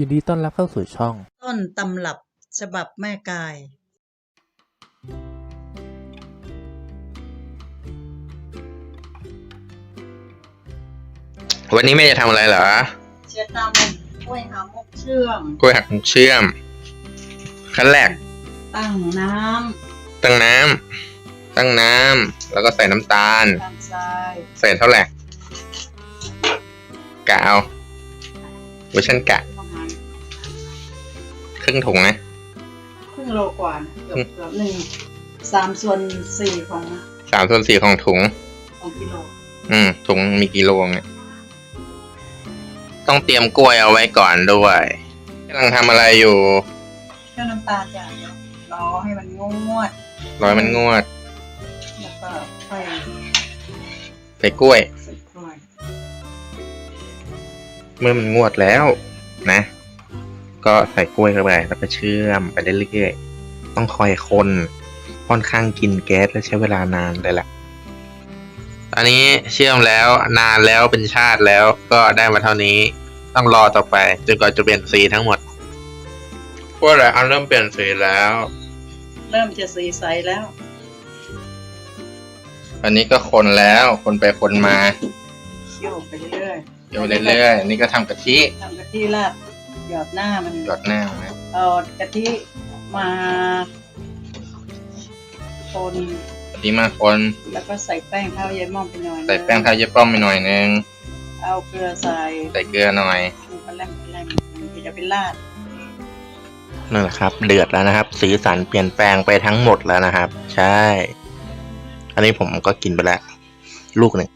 ยินดีต้อนรับเข้าสู่ช่อง ต้นตำรับฉบับแม่กาย วันนี้แม่จะทำอะไรเหรอเชียตำกล้วยหามกเชื่อม กล้วยหักมุกเชื่อม ขั้นแรก ตั้งน้ตั้งน้ำตั้งน้ำแล้วก็ใส่น้ำตาลำตามทรายใส่เท่าไหร่กะเอาเวอร์ชันกะป ระมาณครึ่งถุงนะ ครึ่งโลกว่านะเกือบเกือบหนึ่งสามส่วนสี่ของสามส่วนสี่ของถุง ของกิโลอืมถุงมีกี่โลเนี่ยต้องเตรียมกล้วยเอาไว้ก่อนด้วยกำลังทำอะไรอยู่ เชื่อน้ำตาลจ้ะเดี๋ยวรอให้มันงงวดรอยมันงวดแล้วก็ค่อยใส่กล้วย ใส่กล้วย เมื่อมันงวดแล้ว นะ ก็ใส่กล้วยเข้าไปแล้วก็เชื่อมไปเรื่อยๆต้องคอยคนค่อนข้างกินแก๊สและใช้เวลานานเลยล่ะอันนี้เชื่อมแล้วนานแล้วเป็นชาติแล้วก็ได้มาเท่านี้ต้องรอต่อไปจนกว่าจะเปลี่ยนสีทั้งหมดพวกอะไรอันเริ่มเปลี่ยนสีแล้ว เริ่มจะสีใสแล้ว อันนี้ก็คนแล้วคนไปคนมาเคี่ยวไปเรื่อยเดี๋ยวเรื่อยๆอันนี่ก็ทำกะทิๆทำกะทิราด หยอดหน้ามันหยดหน้านะเอากะทิมาคนกะทิมาคนแล้วก็ใส่แป้งข้าวเย็นม่อมไปหน่อยใส่แป้งข้าวเย็บป้อมไปหน่อยนึงเอาเกลือใส่ใส่เกลือหน่อยมันก็แลมแลมมันจะเป็นลาดนั่นแหละครับ เดือดแล้วนะครับ สีสันเปลี่ยนแปลงไปทั้งหมดแล้วนะครับ ใช่ อันนี้ผมก็กินไปแล้วลูกหนึ่ง